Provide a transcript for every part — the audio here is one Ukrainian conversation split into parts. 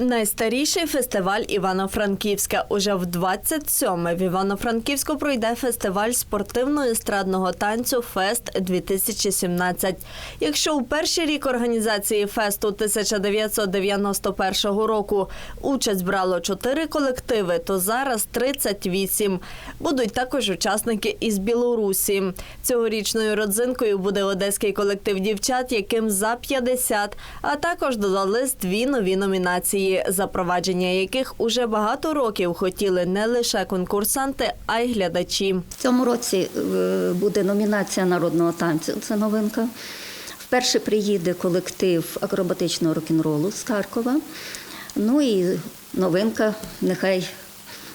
Найстаріший фестиваль Івано-Франківська. Уже в 27-ме в Івано-Франківську пройде фестиваль спортивно-естрадного танцю Фест 2017. Якщо у перший рік організації фесту 1991 року участь брало 4 колективи, то зараз 38. Будуть також учасники із Білорусі. Цьогорічною родзинкою буде одеський колектив дівчат, яким за 50, а також додались дві нові номінації, запровадження яких уже багато років хотіли не лише конкурсанти, а й глядачі. В цьому році е, буде номінація народного танцю. Це новинка. Вперше приїде колектив акробатичного рок-н-ролу з Харкова. Ну і новинка, нехай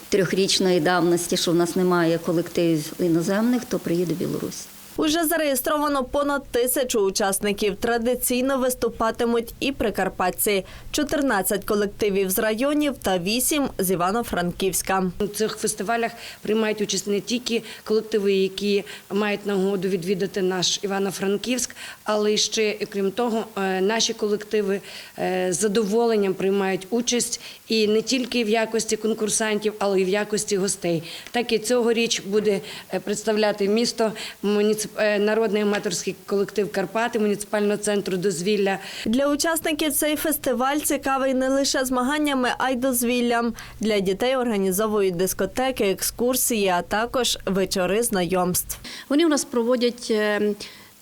трьохрічної давності, що в нас немає колективів іноземних, то приїде Білорусь. Уже зареєстровано понад тисячу учасників. Традиційно виступатимуть і прикарпатці. 14 колективів з районів та 8 з Івано-Франківська. У цих фестивалях приймають участь не тільки колективи, які мають нагоду відвідати наш Івано-Франківськ, але й ще, крім того, е, наші колективи е, з задоволенням приймають участь і не тільки в якості конкурсантів, але й в якості гостей. Так і цьогоріч буде е, представляти місто муніцип- е, народний аматорський колектив Карпати муніципального центру дозвілля. Для учасників цей фестиваль цікавий не лише змаганнями, а й дозвіллям. Для дітей організовують дискотеки, екскурсії, а також вечори знайомств. Вони у нас проводять е,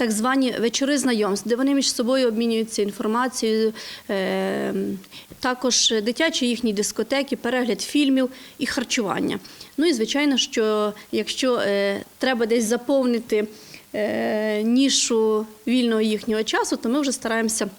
так звані вечори знайомств, де вони між собою обмінюються інформацією, е, також дитячі їхні дискотеки, перегляд фільмів і харчування. Ну і звичайно, що якщо е, треба десь заповнити е, нішу вільного їхнього часу, то ми вже стараємося е,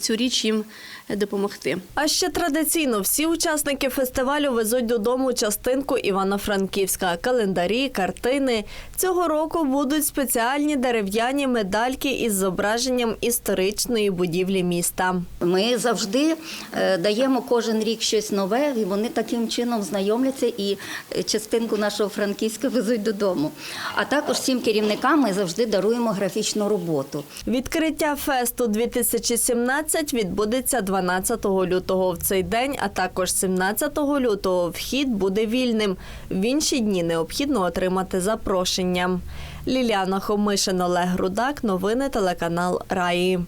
цю річ їм е, допомогти. А ще традиційно всі учасники фестивалю везуть додому частинку Івано-Франківська, календарі, картини. Цього року будуть спеціальні дерев'яні медальки із зображенням історичної будівлі міста. Ми завжди е, даємо кожен рік щось нове, і вони таким чином знайомляться і е, частинку нашого Франківська везуть додому. А також всім керівникам ми завжди даруємо графічну роботу. Відкриття фесту 2017 відбудеться 12 лютого. В цей день, а також 17 лютого, вхід буде вільним. В інші дні необхідно отримати запрошення. Ліліана Хомишин, Олег Рудак. Новини телеканал Раї.